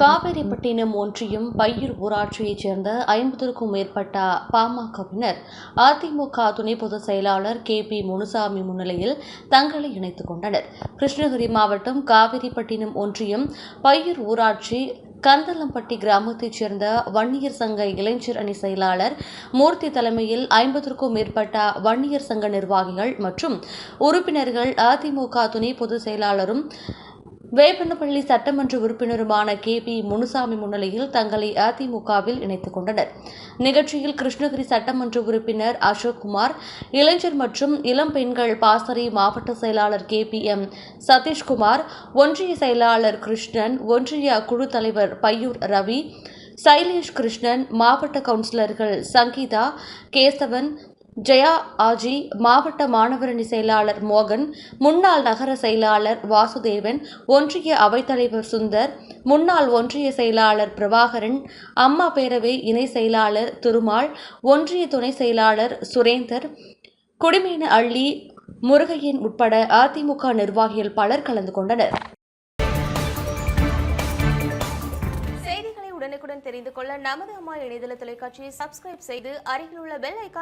காவேரிப்பட்டினம் ஒன்றியம் பையூர் ஊராட்சியைச் சேர்ந்த ஐம்பதற்கும் மேற்பட்ட பாமகவினர் அதிமுக துணை பொதுச் செயலாளர் கே பி முனுசாமி முன்னிலையில் தங்களை இணைத்துக் கொண்டனர். கிருஷ்ணகிரி மாவட்டம் காவேரிப்பட்டினம் ஒன்றியம் பையூர் ஊராட்சி கந்தலம்பட்டி கிராமத்தைச் சேர்ந்த வன்னியர் சங்க இளைஞர் அணி செயலாளர் மூர்த்தி தலைமையில் ஐம்பதற்கும் மேற்பட்ட வன்னியர் சங்க நிர்வாகிகள் மற்றும் உறுப்பினர்கள் அதிமுக துணை பொதுச் செயலாளரும் வேப்பனப்பள்ளி சட்டமன்ற உறுப்பினருமான கே. பி. முனுசாமி முன்னிலையில் தங்களை அதிமுகவில் இணைத்துக் கொண்டனர். நிகழ்ச்சியில் கிருஷ்ணகிரி சட்டமன்ற உறுப்பினர் அசோக்குமார் இளைஞர் மற்றும் இளம் பெண்கள் பாசறை மாவட்ட செயலாளர் கே. பி. எம். சதீஷ்குமார் ஒன்றிய செயலாளர் கிருஷ்ணன் ஒன்றிய குழு தலைவர் பையூர் ரவி சைலேஷ் கிருஷ்ணன் மாவட்ட கவுன்சிலர்கள் சங்கீதா கேசவன் ஜெயா ஆஜி மாவட்ட மாணவரணி செயலாளர் மோகன் முன்னாள் நகர செயலாளர் வாசுதேவன் ஒன்றிய அவைத்தலைவர் சுந்தர் முன்னாள் ஒன்றிய செயலாளர் பிரபாகரன் அம்மா பேரவை இணை செயலாளர் திருமால் ஒன்றிய துணை செயலாளர் சுரேந்தர் குடிமீன அள்ளி முருகையன் உட்பட அதிமுக நிர்வாகிகள் பலர் கலந்து கொண்டனர். செய்திகளை உடனுக்குடன் தெரிந்து கொள்ள நமது அம்மா இணையதள தொலைக்காட்சியை சப்ஸ்கிரைப் செய்து அருகில் உள்ள பெல் ஐக்கான்